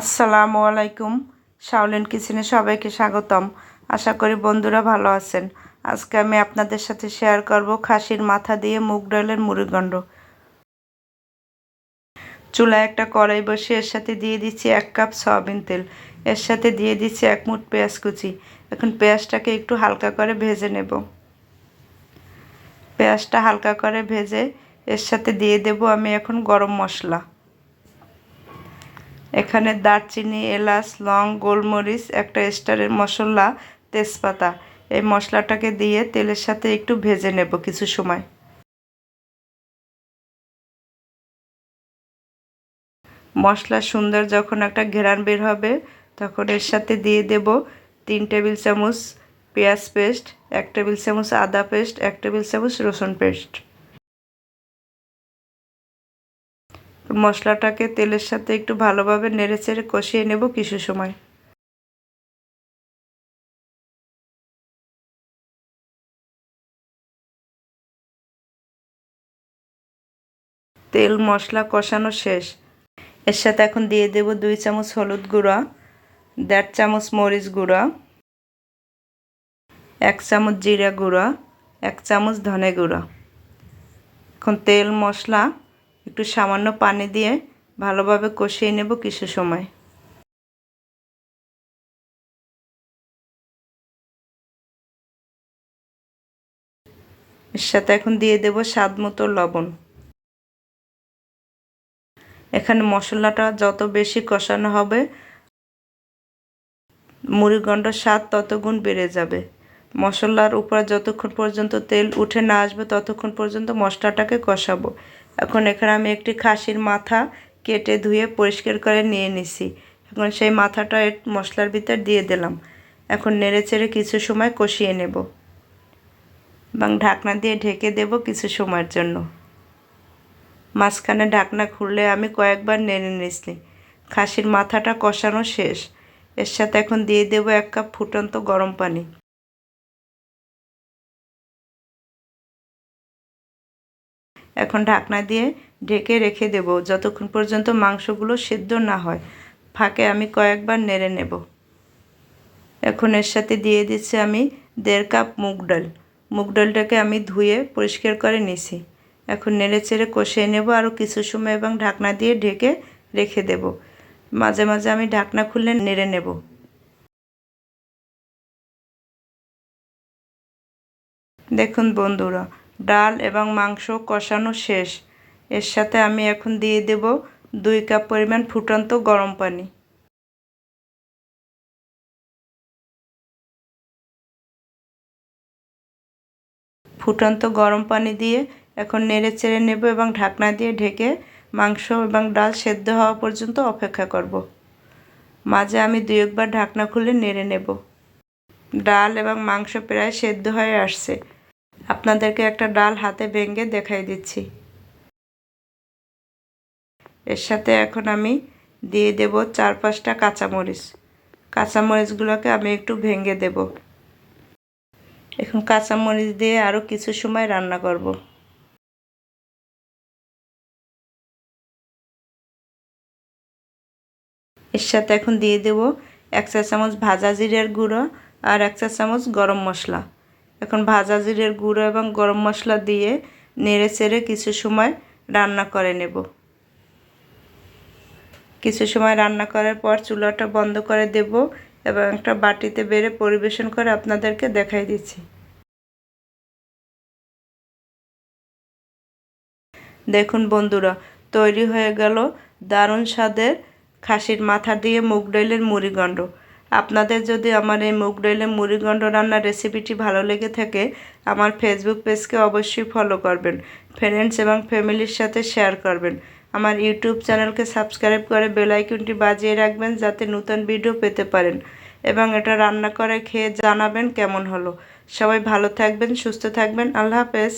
আসসালামু আলাইকুম। শাওলিন কিচেনে সবাইকে স্বাগতম। আশা করি বন্ধুরা ভালো আছেন। আজকে আমি আপনাদের সাথে শেয়ার করব খাসির মাথা দিয়ে মুগ ডালের মুড়িগণ্ড চুলায় একটা কড়াই বসে এর সাথে দিয়ে দিচ্ছি এক কাপ সয়াবিন তেল। এর সাথে দিয়ে দিচ্ছি এক মুঠ পেঁয়াজ কুচি। এখন পেঁয়াজটাকে একটু হালকা করে ভেজে নেব। পেঁয়াজটা হালকা করে ভেজে এর সাথে দিয়ে দেব আমি এখন গরম মশলা। এখানে দারচিনি, এলাচ, লং, গোলমরিচ, একটা স্টারের মশলা, তেজপাতা। এই মশলাটাকে দিয়ে তেলের সাথে একটু ভেজে নেব কিছু সময়। মশলা সুন্দর যখন একটা ঘেরান বের হবে, তখন এর সাথে দিয়ে দেব তিন টেবিল চামচ পেঁয়াজ পেস্ট, এক টেবিল চামচ আদা পেস্ট, এক টেবিল চামচ রসুন পেস্ট। মশলাটাকে তেলের সাথে একটু ভালোভাবে নেড়ে চেড়ে কষিয়ে নেব কিছু সময়। তেল মশলা কষানো শেষ। এর সাথে এখন দিয়ে দেব দুই চামচ হলুদ গুঁড়া, দেড় চামচ মরিচ গুঁড়া, এক চামচ জিরা গুঁড়া, এক চামচ ধনে গুঁড়া। এখন তেল মশলা একটু সামান্য পানি দিয়ে ভালোভাবে কষিয়ে নেব কিছু সময়। এর সাথে এখন দিয়ে দেব স্বাদ মতো লবণ। এখানে মশলাটা যত বেশি কষানো হবে মুড়িগণ্ডর স্বাদ তত গুণ বেড়ে যাবে। মশলার উপর যতক্ষণ পর্যন্ত তেল উঠে না আসবে, ততক্ষণ পর্যন্ত মশলাটাকে কষাবো। এখন এখানে আমি একটি খাসির মাথা কেটে ধুয়ে পরিষ্কার করে নিয়ে নিছি। এখন সেই মাথাটা মশলার ভিতর দিয়ে দিলাম। এখন নেড়ে চেড়ে কিছু সময় কষিয়ে নেব। এবং ঢাকনা দিয়ে ঢেকে দেব কিছু সময়ের জন্য। মাঝখানে ঢাকনা খুললে আমি কয়েকবার নেড়ে নিছি। খাসির মাথাটা কষানো শেষ। এর সাথে এখন দিয়ে দেব এক কাপ ফুটন্ত গরম পানি। এখন ঢাকনা দিয়ে ঢেকে রেখে দেব যতক্ষণ পর্যন্ত মাংসগুলো সেদ্ধ না হয়। ফাঁকে আমি কয়েকবার নেড়ে নেব। এখন এর সাথে দিয়ে দিচ্ছি আমি দেড় কাপ মুগ ডাল। মুগ ডালটাকে আমি ধুয়ে পরিষ্কার করে নিছি। এখন নেড়ে চেড়ে কষিয়ে নেব আরও কিছু সময় এবং ঢাকনা দিয়ে ঢেকে রেখে দেব। মাঝে মাঝে আমি ঢাকনা খুললে নেড়ে নেব। দেখুন বন্ধুরা ডাল এবং মাংস কষানো শেষ। এর সাথে আমি এখন দিয়ে দেব দুই কাপ পরিমাণ ফুটন্ত গরম পানি। ফুটন্ত গরম পানি দিয়ে এখন নেড়ে চেড়ে নেব এবং ঢাকনা দিয়ে ঢেকে মাংস এবং ডাল সেদ্ধ হওয়া পর্যন্ত অপেক্ষা করব। মাঝে আমি দুই একবার ঢাকনা খুলে নেড়ে নেব। ডাল এবং মাংস প্রায় সেদ্ধ হয়ে আসছে। আপনাদেরকে একটা ডাল হাতে ভেঙে দেখাই দিচ্ছি। এর সাথে এখন আমি দিয়ে দেব চার পাঁচটা কাঁচামরিচ। কাঁচামরিচগুলোকে আমি একটু ভেঙে দেব। এখন কাঁচামরিচ দিয়ে আরও কিছু সময় রান্না করব। এর সাথে এখন দিয়ে দেব এক চা চামচ ভাজা জিরের গুঁড়ো আর এক চা চামচ গরম মশলা। এখন ভাজা জিরের গুঁড়ো এবং গরম মশলা দিয়ে নেড়ে চেড়ে কিছু সময় রান্না করে নেব। কিছু সময় রান্না করার পর চুলাটা বন্ধ করে দেব এবং একটা বাটিতে বেড়ে পরিবেশন করে আপনাদেরকে দেখাই দিচ্ছি। দেখুন বন্ধুরা, তৈরি হয়ে গেল দারুণ স্বাদের খাসির মাথা দিয়ে মুগ ডাইলের মুড়িগণ্ড আপনাদের যদি আমার এই মুগ ডাইলে মুড়িগণ্ড রান্নার রেসিপিটি ভালো লেগে থাকে, আমার ফেসবুক পেজকে অবশ্যই ফলো করবেন ফ্রেন্ডস এবং ফ্যামিলির সাথে শেয়ার করবেন। আমার ইউটিউব চ্যানেলকে সাবস্ক্রাইব করে বেলাইকনটি বাজিয়ে রাখবেন যাতে নতুন ভিডিও পেতে পারেন এবং এটা রান্না করে খেয়ে জানাবেন কেমন হলো। সবাই ভালো থাকবেন, সুস্থ থাকবেন, আল্লাহ হাফেজ।